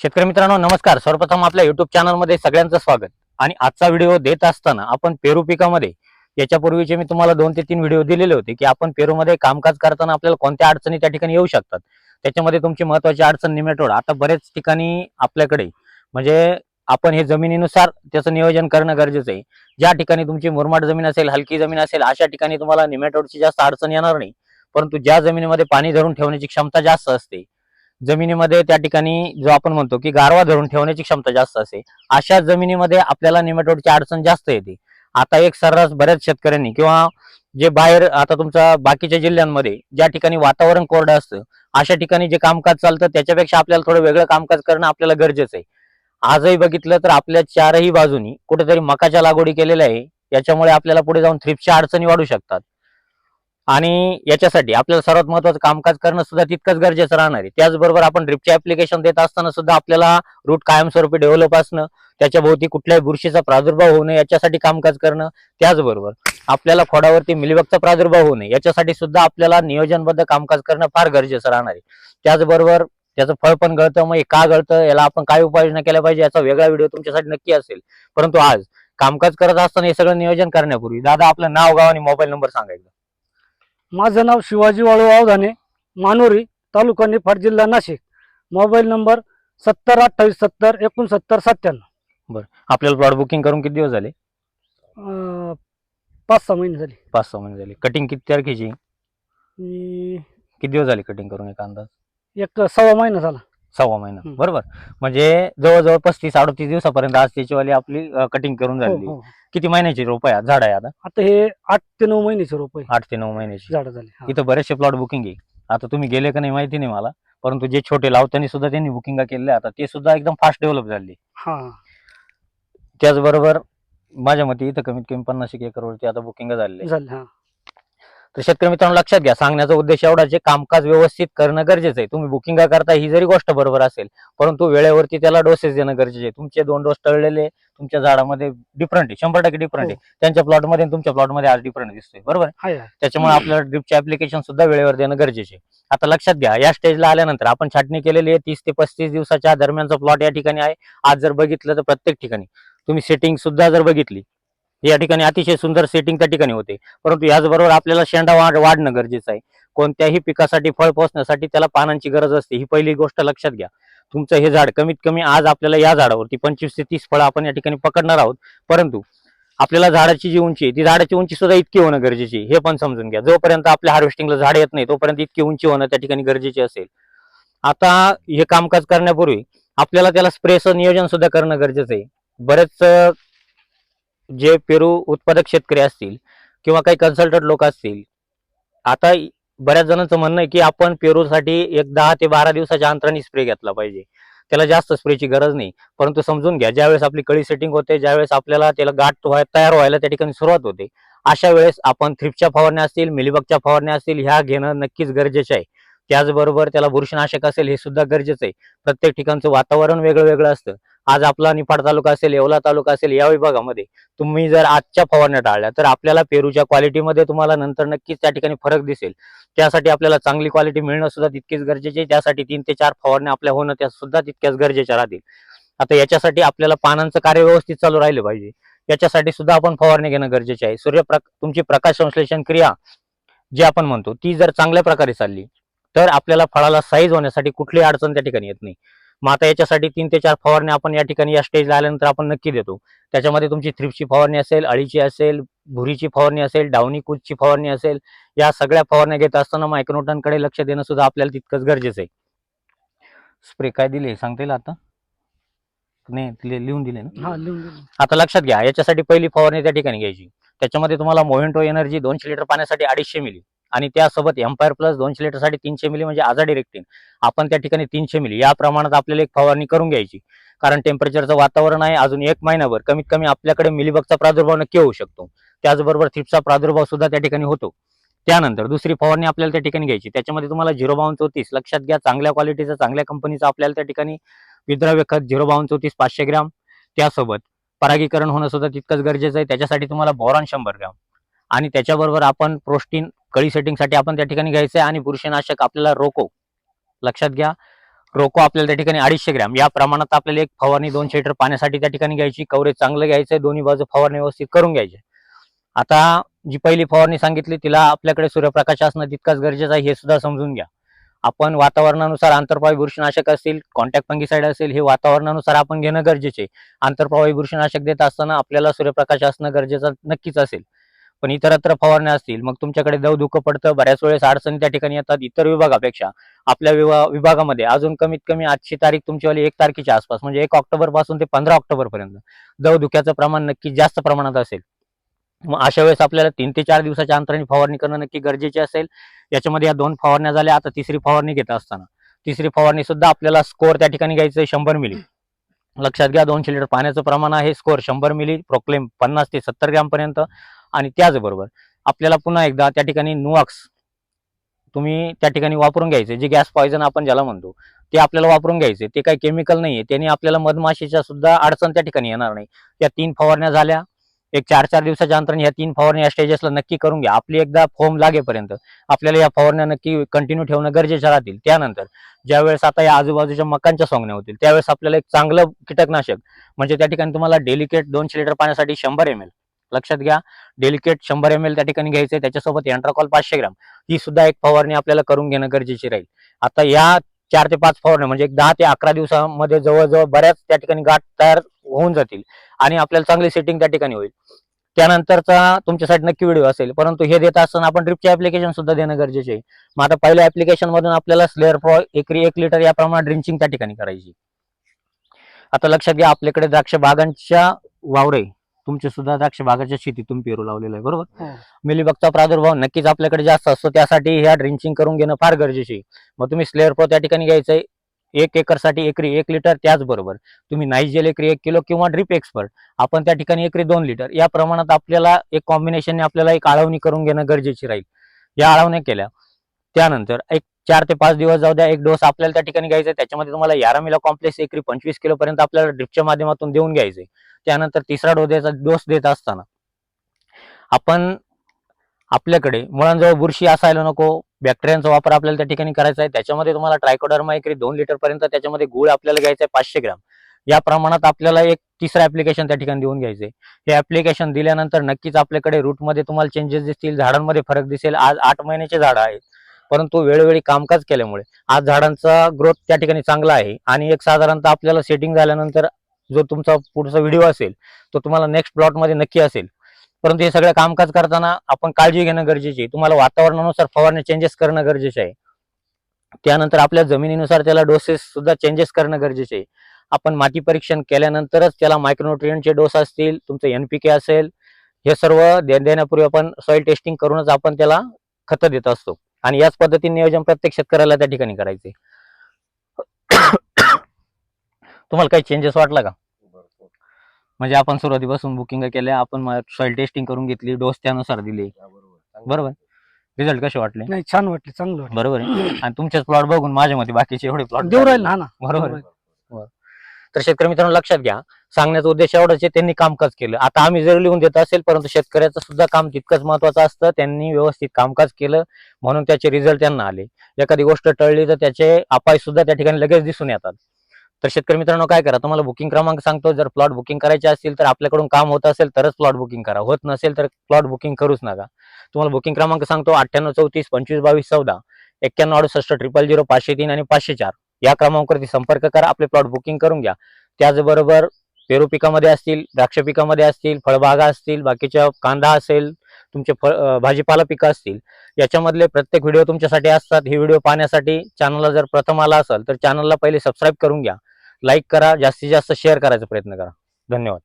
शेतकरी मित्रांनो नमस्कार. सर्वप्रथम आपल्या युट्यूब चॅनलमध्ये सगळ्यांचं स्वागत. आणि आजचा व्हिडिओ देत असताना आपण पेरू पिकामध्ये याच्यापूर्वीचे मी तुम्हाला दोन ते तीन व्हिडिओ दिलेले होते की आपण पेरूमध्ये कामकाज करताना आपल्याला कोणत्या अडचणी त्या ठिकाणी येऊ शकतात? त्याच्यामध्ये तुमची महत्वाची अडचण निमेटोड. आता बरेच ठिकाणी आपल्याकडे म्हणजे आपण हे जमिनीनुसार त्याचं नियोजन करणं गरजेचं आहे. ज्या ठिकाणी तुमची मुरमाड जमीन असेल हलकी जमीन असेल अशा ठिकाणी तुम्हाला निमेटोडची जास्त अडचण येणार नाही. परंतु ज्या जमिनीमध्ये पाणी धरून ठेवण्याची क्षमता जास्त असते जमिनीमध्ये त्या ठिकाणी जो आपण म्हणतो की गारवा धरून ठेवण्याची क्षमता जास्त असते अशा जमिनीमध्ये आपल्याला निमेटोडची अडचण जास्त येते. आता एक सर्रास बऱ्याच शेतकऱ्यांनी किंवा जे बाहेर आता तुमच्या बाकीच्या जिल्ह्यांमध्ये ज्या ठिकाणी वातावरण कोरडं असतं अशा ठिकाणी जे कामकाज चालतं त्याच्यापेक्षा आपल्याला थोडं वेगळं कामकाज करणं आपल्याला गरजेचं आहे. आजही बघितलं तर आपल्या चारही बाजूनी कुठेतरी मकाच्या लागवडी केलेल्या आहे याच्यामुळे आपल्याला पुढे जाऊन थ्रिपच्या अडचणी वाढू शकतात. आणि याच्यासाठी आपल्याला सर्वात महत्वाचं कामकाज करणं सुद्धा तितकंच गरजेचं राहणार आहे. त्याचबरोबर आपण ड्रिपचे ऍप्लिकेशन देत असताना सुद्धा आपल्याला रूट कायमस्वरूपी डेव्हलप असणं त्याच्या भोवती कुठल्याही बुरशीचा प्रादुर्भाव होऊ नये याच्यासाठी कामकाज करणं त्याचबरोबर आपल्याला खोडावरती मिलिबगचा प्रादुर्भाव होऊ नये याच्यासाठी सुद्धा आपल्याला नियोजनबद्ध कामकाज करणं फार गरजेचं राहणार आहे. त्याचबरोबर त्याचं फळ पण गळतं मग हे का गळतं याला आपण काय उपाययोजना केल्या पाहिजे याचा वेगळा व्हिडिओ तुमच्यासाठी नक्की असेल. परंतु आज कामकाज करत असताना हे सगळं नियोजन करण्यापूर्वी दादा आपलं नाव गाव आणि मोबाईल नंबर सांगायचं माझं नाव शिवाजी वाळू आवधाने मानोरी तालुका निफाड जिल्हा नाशिक. मोबाईल नंबर सत्तर अठ्ठावीस सत्तर एकोणसत्तर सत्त्याण्णव. आपल्याला प्लॉट बुकिंग करून किती दिवस झाले? अं, पाच सहा महिने झाले. पाच सहा महिने झाले. कटिंग किती तारखेची? मी किती दिवस झाले कटिंग करून एक अंदाज? एक सव्वा महिना झाला. सव्वा महिना. हम्म. बरोबर? म्हणजे जवळजवळ पस्तीस अडतीस दिवसापर्यंत आज त्याचीवाली आपली कटिंग करून हो, झालेली. हो. किती महिन्याची रोप आहे झाड आहे आता? आता हे आठ ते नऊ महिन्याचे रोप आहे. आठ ते नऊ महिन्याची. झाड झाले हा. इथं बरेचसे प्लॉट बुकिंग आहे. आता तुम्ही गेले का नाही माहिती नाही मला. परंतु जे छोटे लावताना सुद्धा त्यांनी बुकिंग केलेले आता. ते सुद्धा एकदम फास्ट डेव्हलप झाले हा. त्याचबरोबर माझ्या मते इथं कमीत कमी पन्नास एक एकरवरती आता बुकिंग झालेले झाले हा. तर शेतकरी मित्रांनो लक्षात घ्या सांगण्याचा उद्देश एवढाच आहे कामकाज व्यवस्थित करणं गरजेचं आहे. तुम्ही बुकिंग करता ही जरी गोष्ट बरोबर असेल परंतु वेळेवरती त्याला डोसेस देणं गरजेचे आहे. तुमचे दोन डोस टळलेले तुमच्या झाडामध्ये डिफरंट आहे शंभर टक्के डिफरंट आहे. त्यांच्या प्लॉटमध्ये तुमच्या प्लॉटमध्ये आज डिफरंट दिसतोय बरोबर. त्याच्यामुळे आपल्याला ड्रिपचे ऍप्लिकेशन सुद्धा वेळेवर देणं गरजेचे आहे. आता लक्षात घ्या या स्टेजला आल्यानंतर आपण छाटणी केलेली आहे तीस ते पस्तीस दिवसाच्या दरम्यानचा प्लॉट या ठिकाणी आहे. आज जर बघितलं तर प्रत्येक ठिकाणी. तुम्ही सेटिंग सुद्धा जर बघितली या ठिकाणी अतिशय सुंदर सेटिंग त्या ठिकाणी होते. परंतु याचबरोबर आपल्याला शेंडा वाढ वाढणं गरजेचं आहे. कोणत्याही पिकासाठी फळ पोचण्यासाठी त्याला पानांची गरज असते. ही पहिली गोष्ट लक्षात घ्या. तुमचं हे झाड कमीत कमी आज आपल्याला या झाडावरती पंचवीस ते तीस फळं आपण या ठिकाणी पकडणार आहोत. परंतु आपल्याला झाडाची जी उंची आहे ती झाडाची उंची सुद्धा इतकी होणं गरजेची आहे. हे पण समजून घ्या. जोपर्यंत आपल्या हार्वेस्टिंगला झाड येत नाही तोपर्यंत इतकी उंची होणं त्या ठिकाणी गरजेची असेल. आता हे कामकाज करण्यापूर्वी आपल्याला त्याला स्प्रेचं नियोजन सुद्धा करणं गरजेचं आहे. बरेच जे पेरू उत्पादक शेतकरी असतील किंवा काही कन्सल्टंट लोक असतील आता बऱ्याच जणांचं म्हणणं आहे की आपण पेरूसाठी एक दहा ते बारा दिवसाच्या अंतराने स्प्रे घेतला पाहिजे. त्याला जास्त स्प्रेची गरज नाही. परंतु समजून घ्या ज्यावेळेस आपली कळी सेटिंग होते ज्यावेळेस आपल्याला त्याला गाठ व्हाय तयार व्हायला त्या ठिकाणी सुरुवात होते अशा वेळेस आपण थ्रिपच्या फवारण्या असतील मिलीबगच्या फवारण्या असतील ह्या घेणं नक्कीच गरजेचं आहे. त्याचबरोबर त्याला बुरशीनाशक असेल हे सुद्धा गरजेचं आहे. प्रत्येक ठिकाणचं वातावरण वेगळं वेगळं असतं. आज आपला निफाड तालुका असेल येवला तालुका असेल या विभागामध्ये तुम्ही जर आजच्या फवारण्या टाळल्या तर आपल्याला पेरूच्या क्वालिटीमध्ये तुम्हाला नंतर नक्कीच त्या ठिकाणी फरक दिसेल. त्यासाठी आपल्याला चांगली क्वालिटी मिळणं सुद्धा तितकीच गरजेचे आहे. त्यासाठी तीन ते चार फवारण्या आपल्या होणं त्या सुद्धा तितक्याच गरजेच्या राहतील. आता याच्यासाठी आपल्याला पानांचं कार्य व्यवस्थित चालू राहिलं पाहिजे. याच्यासाठी सुद्धा आपण फवारणी घेणं गरजेचे आहे. सूर्यप्र तुमची प्रकाश संश्लेषण क्रिया जी आपण म्हणतो ती जर चांगल्या प्रकारे चालली तर आपल्याला फळाला साईज होण्यासाठी कुठली अडचण त्या ठिकाणी येत नाही. मग आता याच्यासाठी तीन ते चार फवारण्या आपण या ठिकाणी या स्टेजला आल्यानंतर आपण नक्की देतो. त्याच्यामध्ये तुमची थ्रिपची फवारणी असेल अळीची असेल भुरीची फवारणी असेल डावणी कूचची फवारणी असेल या सगळ्या फवारण्या घेत असताना मायक्रोटनकडे लक्ष देणं सुद्धा आपल्याला तितकंच गरजेचं आहे. स्प्रे काय दिले? सांगता येईल आता? नाही लिहून दिले ना? हा लिहून दिलं. आता लक्षात घ्या याच्यासाठी पहिली फवारणी त्या ठिकाणी घ्यायची. त्याच्यामध्ये तुम्हाला मोहेंटो एनर्जी दोनशे लिटर पाण्यासाठी अडीचशे मिली आणि त्यासोबत एम्पायर प्लस दोनशे लिटरसाठी तीनशे मिली म्हणजे आजाडी रेक्टिन आपण त्या ठिकाणी तीनशे मिली या प्रमाणात आपल्याला एक फवारणी करून घ्यायची. कारण टेम्परेचरचं वातावरण आहे. अजून एक महिनाभर कमीत कमी आपल्याकडे मिलीबगचा प्रादुर्भाव नक्की होऊ शकतो. त्याचबरोबर थ्रिप्सचा प्रादुर्भाव सुद्धा त्या ठिकाणी होतो. त्यानंतर दुसरी फवारणी आपल्याला त्या ठिकाणी घ्यायची. त्याच्यामध्ये तुम्हाला झिरो बावन चौतीस लक्षात घ्या चांगल्या क्वालिटीचा चांगल्या कंपनीचा आपल्याला त्या ठिकाणी विद्राव्य खत झिरो बावन चौतीस पाचशे ग्रॅम. त्यासोबत परागीकरण होणं सुद्धा तितकंच गरजेचं आहे. त्याच्यासाठी तुम्हाला बोरॉन शंभर ग्रॅम. आणि त्याच्याबरोबर आपण प्रोस्टीन कळी सेटिंगसाठी आपण त्या ठिकाणी घ्यायचं आहे आणि बुरशीनाशक आपल्याला रोको. लक्षात घ्या. रोको आपल्याला त्या ठिकाणी अडीचशे ग्रॅम. या प्रमाणात आपल्याला एक फवारणी दोनशे लिटर पाण्यासाठी त्या ठिकाणी घ्यायची. कवरेज चांगलं घ्यायचं. दोन्ही बाजू फवारणी व्यवस्थित करून घ्यायचे. आता जी पहिली फवारणी सांगितली तिला आपल्याकडे सूर्यप्रकाश असणं तितकाच गरजेचं आहे हे सुद्धा समजून घ्या. आपण वातावरणानुसार आंतरप्रवाही बुरशीनाशक असेल कॉन्टॅक्ट फंगिसाईड असेल हे वातावरणानुसार आपण घेणं गरजेचे आंतरप्रवाही बुरशीनाशक देत असताना आपल्याला सूर्यप्रकाश असणं गरजेचं नक्कीच असेल. पण इतरत्र फवारण्या असतील मग तुमच्याकडे दव दुःख पडतं बऱ्याच वेळेस अडचणी त्या ठिकाणी येतात इतर विभागापेक्षा. आपल्या विभा विभागामध्ये अजून कमीत कमी आजची तारीख तुमच्यावाली एक तारखेच्या आसपास म्हणजे एक ऑक्टोबरपासून ते पंधरा ऑक्टोबर पर्यंत दव दुख्याचं प्रमाण नक्की जास्त प्रमाणात असेल. मग अशा वेळेस आपल्याला तीन ते चार दिवसाच्या अंतराने फवारणी करणं नक्की गरजेचे असेल. याच्यामध्ये या दोन फवारण्या झाल्या आता तिसरी फवारणी घेत असताना. तिसरी फवारणी सुद्धा आपल्याला स्कोअर त्या ठिकाणी घ्यायचं आहे शंभर मिली. लक्षात घ्या दोनशे लिटर पाण्याचं प्रमाण आहे स्कोअर शंभर मिली प्रोक्लेम पन्नास ते सत्तर ग्रॅम पर्यंत आणि त्याचबरोबर आपल्याला पुन्हा एकदा त्या ठिकाणी नुआक्स तुम्ही त्या ठिकाणी वापरून घ्यायचे. जे गॅस पॉयझन आपण ज्याला म्हणतो ते आपल्याला वापरून घ्यायचे. ते काही केमिकल नाहीये. त्याने आपल्याला मधमाशीच्या सुद्धा अडचण त्या ठिकाणी येणार नाही. या तीन फवारण्या झाल्या. एक चार चार दिवसाच्या अंतराने या तीन फवारणी या स्टेजेसला नक्की करून घ्या. आपली एकदा फोम लागेपर्यंत आपल्याला या फवारण्या नक्की कंटिन्यू ठेवणं गरजेचं राहतील. त्यानंतर ज्यावेळेस आता या आजूबाजूच्या मकांच्या सोंगण्या होतील त्यावेळेस आपल्याला एक चांगलं कीटकनाशक म्हणजे त्या ठिकाणी तुम्हाला डेलिकेट दोनशे लिटर पाण्यासाठी शंभर एम एल लक्षात घ्या. डेलिकेट शंभर एम एल त्या ठिकाणी घ्यायचं आहे त्याच्यासोबत एंट्राकॉल पाचशे ग्राम. ही सुद्धा एक फवारणी आपल्याला करून घेणं गरजेची राहील. आता या चार ते पाच फवारण्या म्हणजे एक दहा ते अकरा दिवसामध्ये जवळजवळ बऱ्याच त्या ठिकाणी गाठ तयार होऊन जातील आणि आपल्याला चांगली सेटिंग त्या ठिकाणी होईल. त्यानंतरचा तुमच्यासाठी नक्की व्हिडिओ असेल. परंतु हे देत असताना आपण ड्रिपचे ऍप्लिकेशन सुद्धा देणं गरजेचे आहे. मग आता पहिल्या ऍप्लिकेशन मधून आपल्याला स्लेअर प्रॉ एकरी एक लिटर या प्रमाणात ड्रिंचिंग त्या ठिकाणी करायची. आता लक्षात घ्या आपल्याकडे द्राक्ष बागांच्या वावरे तुमचे सुद्धा द्राक्ष बागाच्या शेतीत तुम्ही पेरू लावलेलं आहे बरोबर. मिलीबगचा प्रादुर्भाव नक्कीच आपल्याकडे जास्त असतो त्यासाठी ह्या ड्रिंचिंग करून घेणं फार गरजेचे मग तुम्ही स्लेअर प्रो त्या ठिकाणी घ्यायचंय एक एकरसाठी एकरी एक लिटर त्याचबरोबर. तुम्ही नाईजेल एकरी एक किलो किंवा ड्रिप एक्सपर्ट आपण त्या ठिकाणी एकरी दोन लिटर या प्रमाणात आपल्याला एक कॉम्बिनेशनने आपल्याला एक आळवणी करून घेणं गरजेची राहील. या आळवण्या केल्या त्यानंतर एक चार ते पाच दिवस जाऊ द्या एक डोस आपल्याला त्या ठिकाणी घ्यायचा. त्याच्यामध्ये तुम्हाला यारामिला कॉम्प्लेक्स एकरी पंचवीस किलो पर्यंत आपल्याला ड्रिपच्या माध्यमातून देऊन घ्यायचे त्यानंतर तिसरा डोद्याचा डोस देत असताना. आपण आपल्याकडे मुळांजवळ बुरशी असायला नको बॅक्टेरियांचा वापर आपल्याला त्या ठिकाणी करायचा आहे. त्याच्यामध्ये तुम्हाला ट्रायकोडर्मा एकरी दोन लिटर पर्यंत त्याच्यामध्ये गुळ आपल्याला घ्यायचा आहे पाचशे ग्राम. या प्रमाणात आपल्याला एक तिसरं ऍप्लिकेशन त्या ठिकाणी देऊन घ्यायचंय हे ऍप्लिकेशन दिल्यानंतर नक्कीच आपल्याकडे रूटमध्ये तुम्हाला चेंजेस दिसतील झाडांमध्ये फरक दिसेल. आज आठ महिन्याचे झाडं आहेत परंतु वेळोवेळी कामकाज केल्यामुळे आज झाडांचा ग्रोथ त्या ठिकाणी चांगला आहे. आणि एक साधारणतः आपल्याला सेटिंग झाल्यानंतर जो तुमचा पुढचा व्हिडिओ असेल तो तुम्हाला नेक्स्ट प्लॉटमध्ये नक्की असेल. परंतु हे सगळं कामकाज करताना आपण काळजी घेणं गरजेचे आहे. तुम्हाला वातावरणानुसार फवारणी चेंजेस करणं गरजेचे आहे. त्यानंतर आपल्या जमिनीनुसार त्याला डोसेस सुद्धा चेंजेस करणं गरजेचे आहे. आपण माती परीक्षण केल्यानंतरच त्याला मायक्रोन्युट्रियनचे डोस असतील तुमचं एनपीके असेल हे सर्व देण्यापूर्वी आपण सॉइल टेस्टिंग करूनच आपण त्याला खतं देत असतो. आणि याच पद्धतीने नियोजन प्रत्येक शेतकऱ्याला त्या ठिकाणी करायचे तुम्हाला काही चेंजेस वाटला का? म्हणजे आपण सुरुवातीपासून बुकिंग केल्या आपण सॉइल टेस्टिंग करून घेतली डोस त्यानुसार दिले. बरोबर. रिझल्ट कसे वाटले? नाही छान वाटले चांगलं वाटलं. बरोबर आहे. आणि तुमचेच प्लॉट बघून माझ्या मते बाकीचे एवढे प्लॉट देऊ राहील ना ना. बरोबर. तर शेतकरी मित्रांनो लक्षात घ्या. सांगण्याचा उद्देश एवढाच आहे त्यांनी कामकाज केलं. आता आम्ही जर लिहून देत असेल परंतु शेतकऱ्याचं सुद्धा काम तितकंच महत्वाचं असतं. त्यांनी व्यवस्थित कामकाज केलं म्हणून त्याचे रिझल्ट त्यांना आले. एखादी गोष्ट टळली तर त्याचे अपाय सुद्धा त्या ठिकाणी लगेच दिसून येतात. तर शेतकरी मित्रांनो काय करा? तुम्हाला बुकिंग क्रमांक सांगतो. जर प्लॉट बुकिंग करायचे असतील तर आपल्याकडून काम होत असेल तरच प्लॉट बुकिंग करा. होत नसेल तर प्लॉट बुकिंग करूच नका. तुम्हाला बुकिंग क्रमांक सांगतो अठ्ठ्याण्णव चौतीस पंचवीस बावीस चौदा एक्क्याण्णव अडुसष्ट ट्रिपल झिरो पाचशे तीन आणि पाचशे चार. या क्रमांकावरती संपर्क करा आपले प्लॉट बुकिंग करून घ्या. त्याचबरोबर पेरू पिकामध्ये असतील द्राक्ष पिकामध्ये असतील फळबागा असतील बाकीच्या कांदा असेल तुमचे फळ भाजीपाला पिकं असतील याच्यामधले प्रत्येक व्हिडिओ तुमच्यासाठी असतात. हे व्हिडिओ पाहण्यासाठी चॅनलला जर प्रथम आला असेल तर चॅनलला पहिले सबस्क्राईब करून घ्या. लाईक करा जास्तीत जास्त शेअर करायचा प्रयत्न करा. धन्यवाद.